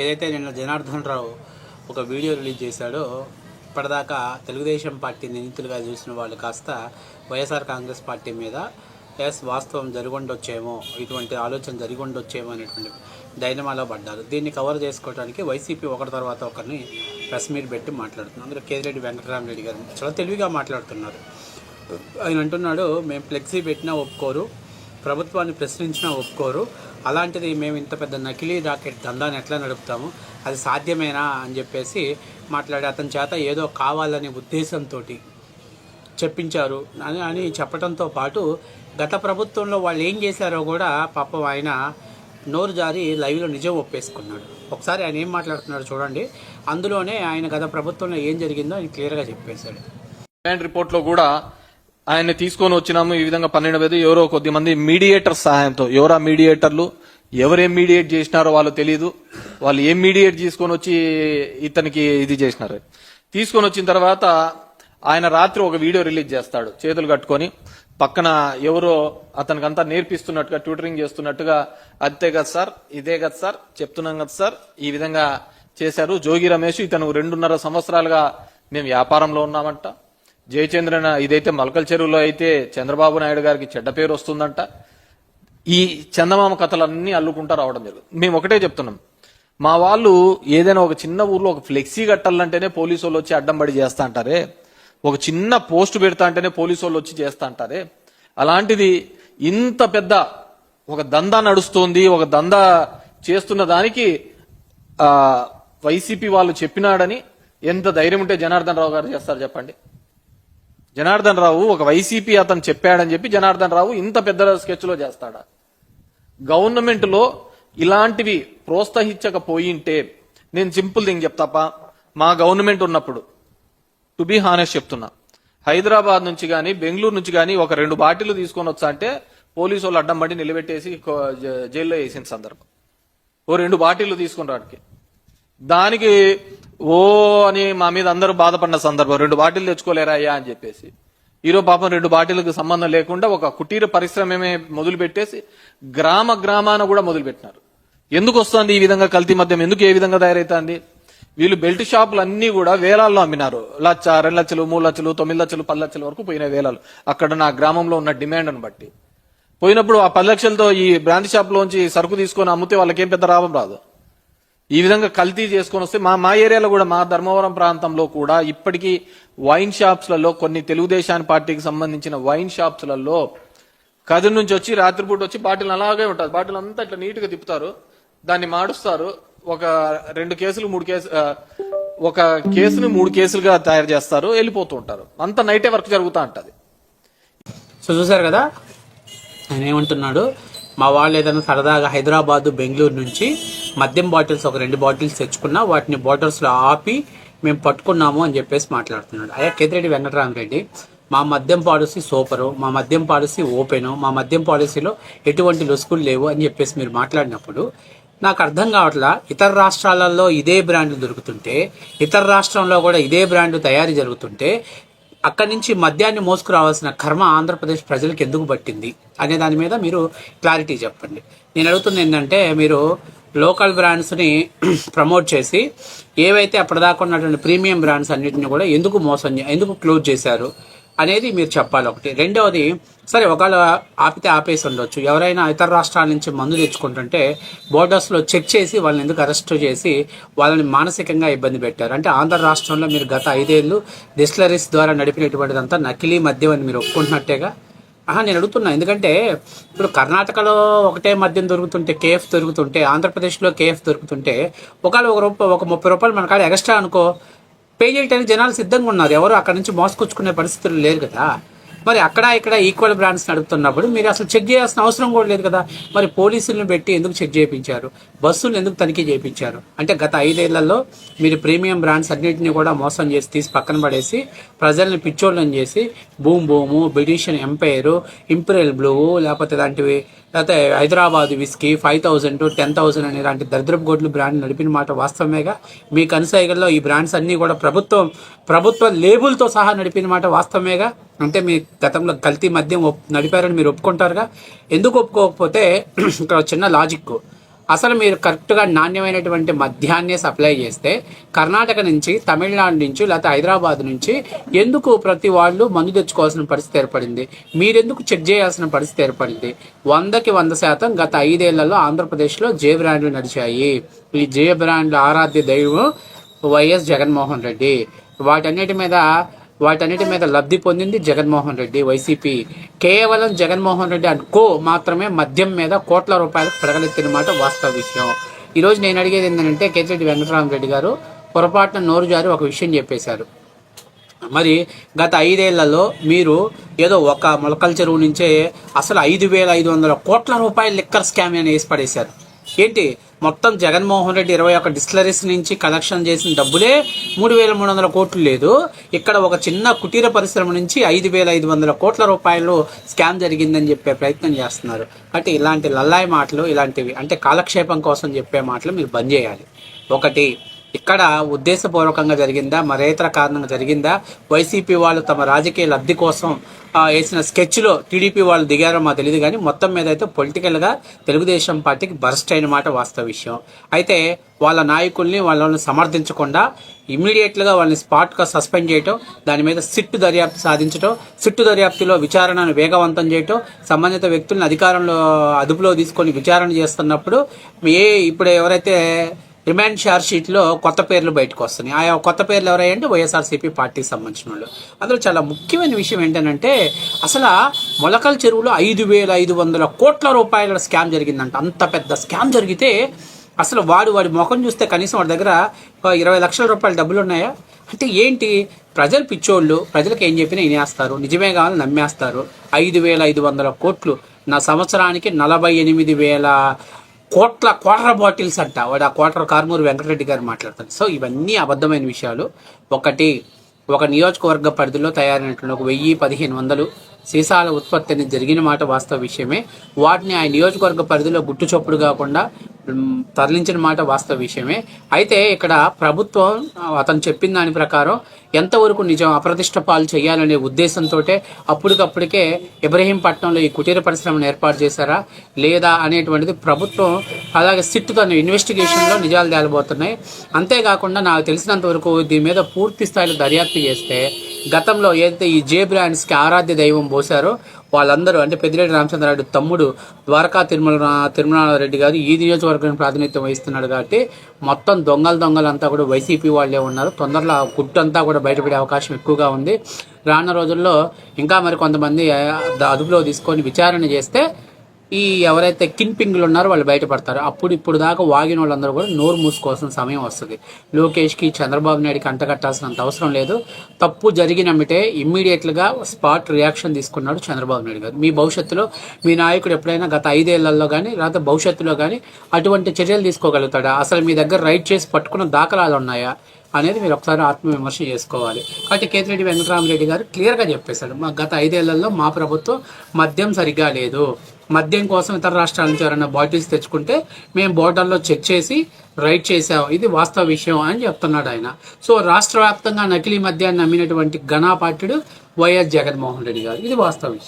ఏదైతే నిన్న జనార్దన్ రావు ఒక వీడియో రిలీజ్ చేశాడో ఇప్పటిదాకా తెలుగుదేశం పార్టీ నిందితులుగా చూసిన వాళ్ళు కాస్త వైఎస్ఆర్ కాంగ్రెస్ పార్టీ మీద ఎస్ వాస్తవం జరుగుండొచ్చేమో ఇటువంటి ఆలోచన జరిగొండొచ్చేమో అనేటువంటి డైనమాలో పడ్డారు. దీన్ని కవర్ చేసుకోవడానికి వైసీపీ ఒకరి తర్వాత ఒకరిని ప్రెస్ మీట్ పెట్టి మాట్లాడుతున్నారు అందులో కేదిరెడ్డి వెంకటరామరెడ్డి గారు చాలా తెలివిగా మాట్లాడుతున్నారు. ఆయన అంటున్నాడు మేము ఫ్లెక్సీ పెట్టినా ఒప్పుకోరు ప్రభుత్వాన్ని ప్రశ్నించినా ఒప్పుకోరు అలాంటిది మేము ఇంత పెద్ద నకిలీ రాకెట్ దందాన్ని ఎట్లా నడుపుతాము? అది సాధ్యమేనా అని చెప్పేసి మాట్లాడి అతని చేత ఏదో కావాలనే ఉద్దేశంతో చెప్పించారు. అని అని చెప్పడంతో పాటు గత ప్రభుత్వంలో వాళ్ళు ఏం చేశారో కూడా పాపం ఆయన నోరు జారి లైవ్లో నిజం ఒప్పేసుకున్నాడు. ఒకసారి ఆయన ఏం మాట్లాడుతున్నాడు చూడండి. అందులోనే ఆయన గత ప్రభుత్వంలో ఏం జరిగిందో ఆయన క్లియర్గా చెప్పేశాడు. రిపోర్ట్లో కూడా ఆయన్ని తీసుకొని వచ్చినాము. ఈ విధంగా పన్నెండు వేలు ఎవరో కొద్ది మంది మీడియేటర్ సహాయంతో. ఎవరా మీడియేటర్లు? ఎవరేం మీడియేట్ చేసినారో వాళ్ళు తెలియదు వాళ్ళు ఏం మీడియేట్ తీసుకొని వచ్చి ఇతనికి ఇది చేసినారు. తీసుకొని వచ్చిన తర్వాత ఆయన రాత్రి ఒక వీడియో రిలీజ్ చేస్తాడు. చేతులు కట్టుకొని పక్కన ఎవరో అతనికంతా నేర్పిస్తున్నట్టుగా ట్యూటరింగ్ చేస్తున్నట్టుగా అంతే కదా సార్ ఇదే కదా సార్ చెప్తున్నాం కదా సార్ ఈ విధంగా చేశారు. జోగి రమేష్ ఇతను రెండున్నర సంవత్సరాలుగా మేము వ్యాపారంలో ఉన్నామంట. జయచంద్రన ఇదైతే మలకల్ చెరువులో అయితే చంద్రబాబు నాయుడు గారికి చెడ్డ పేరు వస్తుందంట. ఈ చందమామ కథలన్నీ అల్లుకుంటా రావడం జరుగుతుంది. మేము ఒకటే చెప్తున్నాం. మా వాళ్ళు ఏదైనా ఒక చిన్న ఊర్లో ఒక ఫ్లెక్సీ కట్టాలంటేనే పోలీసు వాళ్ళు వచ్చి అడ్డం పడి చేస్తా అంటారే? ఒక చిన్న పోస్ట్ పెడతా అంటేనే పోలీసు వాళ్ళు వచ్చి చేస్తా అంటారే? అలాంటిది ఇంత పెద్ద ఒక దందా నడుస్తోంది ఒక దందా చేస్తున్న దానికి వైసీపీ వాళ్ళు చెప్పినాడని ఎంత ధైర్యం ఉంటే జనార్దన్ రావు గారు చేస్తారు చెప్పండి. జనార్దన్ రావు ఒక వైసీపీ అతను చెప్పాడని చెప్పి జనార్దన్ రావు ఇంత పెద్ద స్కెచ్లో చేస్తాడా? గవర్నమెంట్లో ఇలాంటివి ప్రోత్సహించకపోయింటే నేను సింపుల్ థింగ్ చెప్తాపా. మా గవర్నమెంట్ ఉన్నప్పుడు టు బి హానెస్ట్ చెప్తున్నా హైదరాబాద్ నుంచి కానీ బెంగళూరు నుంచి కానీ ఒక రెండు బాటిల్ తీసుకొని వచ్చా అంటే పోలీసు వాళ్ళు అడ్డం పడి నిలబెట్టేసి జైల్లో వేసిన సందర్భం. ఓ రెండు బాటిల్లు తీసుకుని రాడికి దానికి ఓ అని మా మీద అందరూ బాధపడిన సందర్భం రెండు బాటిల్ తెచ్చుకోలేరా అయ్యా అని చెప్పేసి. ఈరో పాపం రెండు బాటిల్కి సంబంధం లేకుండా ఒక కుటీర పరిశ్రమమే మొదలు పెట్టేసి గ్రామ గ్రామాన కూడా మొదలుపెట్టినారు. ఎందుకు వస్తుంది ఈ విధంగా కల్తీ మద్యం? ఎందుకు ఏ విధంగా తయారైతుంది? వీళ్ళు బెల్ట్ షాపులు అన్ని కూడా వేలాల్లో అమ్మినారు. లచ్చ రెండు లక్షలు మూడు లక్షలు తొమ్మిది లక్షలు పది లక్షల వరకు పోయిన వేలాలు. అక్కడ నా గ్రామంలో ఉన్న డిమాండ్ను బట్టి. పోయినప్పుడు ఆ పది లక్షలతో ఈ బ్రాండ్ షాప్లోంచి సరుకు తీసుకొని అమ్మితే వాళ్ళకేం పెద్ద లాభం రాదు. ఈ విధంగా కల్తీ చేసుకొని వస్తే మా మా ఏరియాలో కూడా మా ధర్మవరం ప్రాంతంలో కూడా ఇప్పటికీ వైన్ షాప్స్లలో కొన్ని తెలుగుదేశాన్ని పార్టీకి సంబంధించిన వైన్ షాప్స్లలో కదిరి నుంచి వచ్చి రాత్రిపూట వచ్చి బాటిల్ అలాగే ఉంటుంది బాటిల్ అంతా ఇట్లా నీట్గా తిప్పుతారు. దాన్ని మాడుస్తారు. ఒక రెండు కేసులు మూడు కేసు ఒక కేసుని మూడు కేసులుగా తయారు చేస్తారు. వెళ్ళిపోతూ ఉంటారు. అంత నైటే వర్క్ జరుగుతూ ఉంటుంది. సో చూసారు కదా? ఆయన ఏమంటున్నాడు? మా వాళ్ళు ఏదైనా సరదాగా హైదరాబాద్ బెంగళూరు నుంచి మద్యం బాటిల్స్ ఒక రెండు బాటిల్స్ తెచ్చుకున్నా వాటిని బాటిల్స్లో ఆపి మేము పట్టుకున్నాము అని చెప్పేసి మాట్లాడుతున్నాడు. అయ్యా కేతిరెడ్డి వెంకటరామరెడ్డి మా మద్యం పాలసీ సూపరు మా మద్యం పాలసీ ఓపెను మా మద్యం పాలసీలో ఎటువంటి లొసుకులు లేవు అని చెప్పేసి మీరు మాట్లాడినప్పుడు నాకు అర్థం కావట్లా ఇతర రాష్ట్రాలలో ఇదే బ్రాండ్లు దొరుకుతుంటే ఇతర రాష్ట్రంలో కూడా ఇదే బ్రాండ్ తయారీ జరుగుతుంటే అక్కడి నుంచి మద్యాన్ని మోసుకురావాల్సిన కర్మ ఆంధ్రప్రదేశ్ ప్రజలకు ఎందుకు పట్టింది? అనే దాని మీద మీరు క్లారిటీ చెప్పండి. నేను అడుగుతుంది ఏంటంటే మీరు లోకల్ బ్రాండ్స్ని ప్రమోట్ చేసి ఏవైతే అప్పటిదాకా ఉన్నటువంటి ప్రీమియం బ్రాండ్స్ అన్నిటిని కూడా ఎందుకు మోసం ఎందుకు క్లోజ్ చేశారు? అనేది మీరు చెప్పాలి ఒకటి. రెండవది సరే ఒకవేళ ఆపితే ఆపేసి ఉండొచ్చు. ఎవరైనా ఇతర రాష్ట్రాల నుంచి మందు తెచ్చుకుంటుంటే బోర్డర్స్లో చెక్ చేసి వాళ్ళని ఎందుకు అరెస్ట్ చేసి వాళ్ళని మానసికంగా ఇబ్బంది పెట్టారు. అంటే ఆంధ్ర రాష్ట్రంలో మీరు గత ఐదేళ్ళు డిస్టిలరీస్ ద్వారా నడిపినటువంటిదంతా నకిలీ మద్యం అని మీరు ఒప్పుకుంటున్నట్టేగా? ఆహా నేను అడుగుతున్నా. ఎందుకంటే ఇప్పుడు కర్ణాటకలో ఒకటే మద్యం దొరుకుతుంటే కేఎఫ్ దొరుకుతుంటే ఆంధ్రప్రదేశ్లో కేఎఫ్ దొరుకుతుంటే ఒకవేళ ఒక రూపాయి ఒక ముప్పై రూపాయలు మన కాడ ఎక్స్ట్రా అనుకో పే చేయడానికి జనాలు సిద్ధంగా ఉన్నారు. ఎవరు అక్కడ నుంచి మోసుకొచ్చుకునే పరిస్థితులు లేరు కదా. మరి అక్కడ ఇక్కడ ఈక్వల్ బ్రాండ్స్ నడుపుతున్నప్పుడు మీరు అసలు చెక్ చేయాల్సిన అవసరం కూడా లేదు కదా. మరి పోలీసులను పెట్టి ఎందుకు చెక్ చేయించారు? బస్సులు ఎందుకు తనిఖీ చేయించారు? అంటే గత ఐదేళ్ళలో మీరు ప్రీమియం బ్రాండ్స్ అన్నింటినీ కూడా మోసం చేసి తీసి పక్కన పడేసి ప్రజల్ని పిచ్చోళ్ళని చేసి బూమ్ బూము బిడిషన్ ఎంపైరు ఇంపీరియల్ బ్లూ లేకపోతే ఇలాంటివి లేకపోతే Hyderabad whisky five thousand ten thousand అనే ఇలాంటి దరిద్రపు గోడ్లు బ్రాండ్ నడిపిన మాట వాస్తవమేగా. మీ కనుసైగల్లో ఈ బ్రాండ్స్ అన్నీ కూడా ప్రభుత్వం ప్రభుత్వ లేబుల్తో సహా నడిపిన మాట వాస్తవమేగా. అంటే మీ గతంలో కల్తీ మద్యం ఒప్- నడిపారని మీరు ఒప్పుకుంటారుగా? ఎందుకు ఒప్పుకోకపోతే ఇక్కడ చిన్న లాజిక్. అసలు మీరు కరెక్ట్గా నాణ్యమైనటువంటి మద్యాన్నే సప్లై చేస్తే కర్ణాటక నుంచి తమిళనాడు నుంచి లేకపోతే హైదరాబాద్ నుంచి ఎందుకు ప్రతి వాళ్ళు మందు తెచ్చుకోవాల్సిన పరిస్థితి ఏర్పడింది? మీరెందుకు చెక్ చేయాల్సిన పరిస్థితి ఏర్పడింది? వందకి వంద శాతం గత ఐదేళ్ళలో ఆంధ్రప్రదేశ్లో జే బ్రాండ్లు నడిచాయి. ఈ జే బ్రాండ్ల ఆరాధ్య దైవం వైఎస్ జగన్మోహన్ రెడ్డి. వాటన్నిటి మీద వాటన్నిటి మీద లబ్ధి పొందింది జగన్మోహన్ రెడ్డి. వైసీపీ కేవలం జగన్మోహన్ రెడ్డి అండ్ కో మాత్రమే మద్యం మీద కోట్ల రూపాయలకు పడగలెత్తిన మాట వాస్తవ విషయం. ఈరోజు నేను అడిగేది ఏంటంటే కేతిరెడ్డి వెంకటరామరెడ్డి గారు పొరపాటున నోరు జారి ఒక విషయం చెప్పేశారు. మరి గత ఐదేళ్ళలో మీరు ఏదో ఒక మొలకల చెరువు నుంచే అసలు ఐదు వేల ఐదు వందల కోట్ల రూపాయల లిక్కర్ స్కామ్ అని వేసి పడేశారు. ఏంటి? మొత్తం జగన్మోహన్ రెడ్డి ఇరవై ఒక డిస్టిలరీస్ నుంచి కలెక్షన్ చేసిన డబ్బులే మూడు వేల మూడు వందల కోట్లు లేదు. ఇక్కడ ఒక చిన్న కుటీర పరిశ్రమ నుంచి ఐదు వేల ఐదు వందల కోట్ల రూపాయలు స్కామ్ జరిగిందని చెప్పే ప్రయత్నం చేస్తున్నారు. అంటే ఇలాంటి లల్లాయి మాటలు ఇలాంటివి అంటే కాలక్షేపం కోసం చెప్పే మాటలు మీరు బంద్ చేయాలి. ఒకటి ఇక్కడ ఉద్దేశపూర్వకంగా జరిగిందా మరేతర కారణంగా జరిగిందా? వైసీపీ వాళ్ళు తమ రాజకీయ లబ్ధి కోసం వేసిన స్కెచ్లో టీడీపీ వాళ్ళు దిగారో మాకు తెలియదు కానీ మొత్తం మీద అయితే పొలిటికల్గా తెలుగుదేశం పార్టీకి బరస్ట్ అయిన మాట వాస్తవ విషయం. అయితే వాళ్ళ నాయకుల్ని వాళ్ళని సమర్థించకుండా ఇమ్మీడియట్లుగా వాళ్ళని స్పాట్గా సస్పెండ్ చేయటం దాని మీద సిట్టు దర్యాప్తు సాధించటం సిట్టు దర్యాప్తులో విచారణను వేగవంతం చేయటం సంబంధిత వ్యక్తులను అధికారంలో అదుపులో తీసుకొని విచారణ చేస్తున్నప్పుడు ఏ ఇప్పుడు ఎవరైతే రిమాండ్ షీట్లో కొత్త పేర్లు బయటకు వస్తున్నాయి. ఆయా కొత్త పేర్లు ఎవరంటే వైఎస్ఆర్సీపీ పార్టీకి సంబంధించిన వాళ్ళు అందులో చాలా ముఖ్యమైన విషయం ఏంటంటే అసలు మొలకల చెరువులో ఐదు వేల ఐదు వందల కోట్ల రూపాయల స్కామ్ జరిగిందంట. అంత పెద్ద స్కామ్ జరిగితే అసలు వాడు వాడి ముఖం చూస్తే కనీసం వాడి దగ్గర ఇరవై లక్షల రూపాయల డబ్బులు ఉన్నాయా? అంటే ఏంటి? ప్రజలు పిచ్చోళ్ళు ప్రజలకు ఏం చెప్పినా వినేస్తారు. నిజమే కావాలని నమ్మేస్తారు. ఐదు వేల ఐదు వందల కోట్లు నా సంవత్సరానికి నలభై ఎనిమిది వేల కోట్ల క్వార్టర్ బాటిల్స్ అంట. వాడు ఆ క్వార్టర్ కార్మూరు వెంకటరెడ్డి గారు మాట్లాడతారు. సో ఇవన్నీ అబద్ధమైన విషయాలు. ఒకటి ఒక నియోజకవర్గ పరిధిలో తయారైనటువంటి ఒక వెయ్యి పదిహేను వందలు సీసాల ఉత్పత్తిని జరిగిన మాట వాస్తవ విషయమే. వాటిని ఆ నియోజకవర్గ పరిధిలో గుట్టుచొప్పుడు కాకుండా తరలించిన మాట వాస్తవ విషయమే. అయితే ఇక్కడ ప్రభుత్వం అతను చెప్పిన దాని ప్రకారం ఎంతవరకు నిజం అప్రతిష్ట పాలు చేయాలనే ఉద్దేశంతో అప్పటికప్పటికే ఇబ్రహీంపట్నంలో ఈ కుటీర పరిశ్రమను ఏర్పాటు చేశారా లేదా అనేటువంటిది ప్రభుత్వం అలాగే సిట్ తన ఇన్వెస్టిగేషన్లో నిజాలు తేలబోతున్నాయి. అంతేకాకుండా నాకు తెలిసినంత వరకు దీని మీద పూర్తి స్థాయిలో దర్యాప్తు చేస్తే గతంలో ఏదైతే ఈ జే బ్రాండ్స్కి ఆరాధ్య దైవం పోసారో వాళ్ళందరూ అంటే పెద్దిరెడ్డి రామచంద్రరెడ్డి తమ్ముడు ద్వారకా తిరుమల తిరుమలారెడ్డి గారు ఈ నియోజకవర్గానికి ప్రాతినిధ్యం వహిస్తున్నాడు కాబట్టి మొత్తం దొంగలు దొంగలంతా కూడా వైసీపీ వాళ్ళే ఉన్నారు. తొందరలో గుట్టంతా గుట్టు అంతా కూడా బయటపడే అవకాశం ఎక్కువగా ఉంది. రానున్న రోజుల్లో ఇంకా మరి కొంతమంది అదుపులో తీసుకొని విచారణ చేస్తే ఈ ఎవరైతే కిన్పింగ్లు ఉన్నారో వాళ్ళు బయటపడతారు. అప్పుడు ఇప్పుడు దాకా వాగిన వాళ్ళందరూ కూడా నోరు మూసుకోవాల్సిన సమయం వస్తుంది. లోకేష్కి చంద్రబాబు నాయుడుకి అంటగట్టాల్సినంత అవసరం లేదు. తప్పు జరిగినమ్మిటే ఇమ్మీడియట్గా స్పాట్ రియాక్షన్ తీసుకున్నాడు చంద్రబాబు నాయుడు గారు. మీ భవిష్యత్తులో మీ నాయకుడు ఎప్పుడైనా గత ఐదేళ్ళలో కానీ లేకపోతే భవిష్యత్తులో కానీ అటువంటి చర్యలు తీసుకోగలుగుతాడా? అసలు మీ దగ్గర రైట్ చేసి పట్టుకున్న దాఖలాలు ఉన్నాయా? అనేది మీరు ఒకసారి ఆత్మవిమర్శ చేసుకోవాలి. కాబట్టి కేతిరెడ్డి వెంకటరామరెడ్డి గారు క్లియర్గా చెప్పేశాడు. మా గత ఐదేళ్ళలో మా ప్రభుత్వం మద్యం సరిగ్గా లేదు. మద్యం కోసం ఇతర రాష్ట్రాల నుంచి ఎవరైనా బాటిల్స్ తెచ్చుకుంటే మేము బోర్డర్లో చెక్ చేసి రైట్ చేసాం ఇది వాస్తవ విషయం అని చెప్తున్నాడు ఆయన. సో రాష్ట్ర వ్యాప్తంగా నకిలీ మద్యాన్ని నమ్మినటువంటి ఘనాపాఠ్యుడు వైఎస్ జగన్మోహన్ రెడ్డి గారు. ఇది వాస్తవ విషయం.